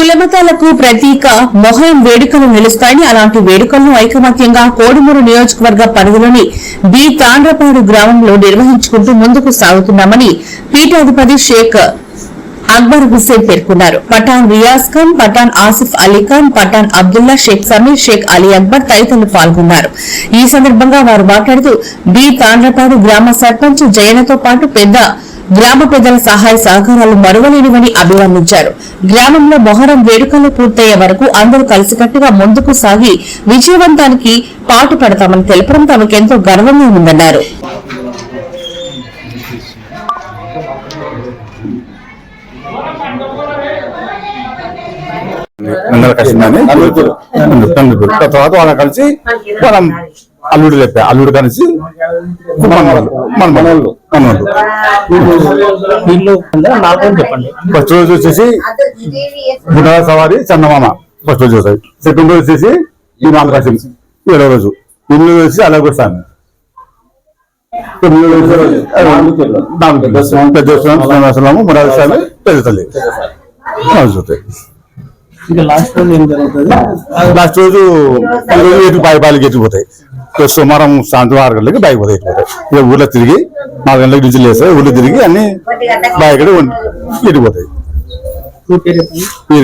కులమతాలకు ప్రతీక మొహరం వేడుకలు నిలుస్తాయని అలాంటి వేడుకలను ఐకమత్యంగా కోడుమూరు నియోజకవర్గ పరిధిలోని బి తాండ్రపాడు గ్రామంలో నిర్వహించుకుంటూ ముందుకు సాగుతున్నామని పీఠాధిపతి షేక్ అక్బర్ హుసేన్ పేర్కొన్నారు. పఠాన్ రియాజ్ ఖాన్ పఠాన్ ఆసిఫ్ అలీ ఖాన్ పఠాన్ అబ్దుల్లా షేక్ సమీర్ షేక్ అలీ అక్బర్ తదితరులు పాల్గొన్నారు. ఈ సందర్భంగా వారు మాట్లాడుతూ బి తాండ్రపాడు గ్రామ సర్పంచ్ జయనతో పాటు పెద్ద గ్రామ పెద్దల సహాయ సహకారాలు మరువలేనివని అభివర్ణించారు. గ్రామంలో మొహరం వేడుకలు పూర్తయ్యే వరకు అందరూ కలిసికట్టుగా ముందుకు సాగి విజయవంతానికి పాటు పడతామని తెలపడం తమకెంతో గర్వంగా ఉందన్నారు. అందరు తండ్రి తర్వాత వాళ్ళ కలిసి మనం అల్లుడు చెప్పా అల్లుడు కలిసి మనవాళ్ళు మనవాళ్ళు మనవాళ్ళు ఫస్ట్ రోజు వచ్చేసి బుధ సవారి చందమామ ఫస్ట్ రోజు వస్తాయి. సెకండ్ రోజు వచ్చేసి ఈ మామకాశం ఏడో రోజు. ఇల్లు వచ్చి అలాగే స్వామి. తొమ్మిదో రోజు నాలుగు పెద్ద స్వామి పెద్ద స్వామి శ్రీనివాసరాము మురారి స్వామి పెద్ద తల్లి. నాలుగు చూస్తాయి ఇంకా లాస్ట్ రోజు ఏం జరుగుతుంది? లాస్ట్ రోజు ఈ రోజు సోమవారం సాయంత్రం ఆరు గంటలకి బాయి పోతాయి ఇక ఊర్లో తిరిగి నాలుగు గంటలకు డిజిల్ వేస్తాయి ఊర్లో తిరిగి అన్ని బాయి కూడా ఈ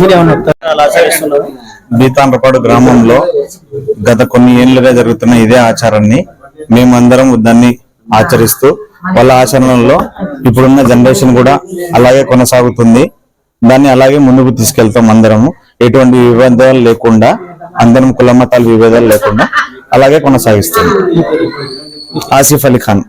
మీరు ఏమన్నా అలా బీతాండ్రపాడు గ్రామంలో గత కొన్ని ఏళ్ళుగా జరుగుతున్న ఇదే ఆచారాన్ని మేమందరం దాన్ని ఆచరిస్తూ వాళ్ళ ఆచరణలో ఇప్పుడున్న జనరేషన్ కూడా అలాగే కొనసాగుతుంది. దాన్ని అలాగే ముందుకు తీసుకెళ్తాం అందరము. ఎటువంటి వివాదాలు లేకుండా అందరం కులమతాలు విభేదాలు లేకుండా అలాగే కొనసాగిస్తుంది. ఆసిఫ్ అలీ ఖాన్.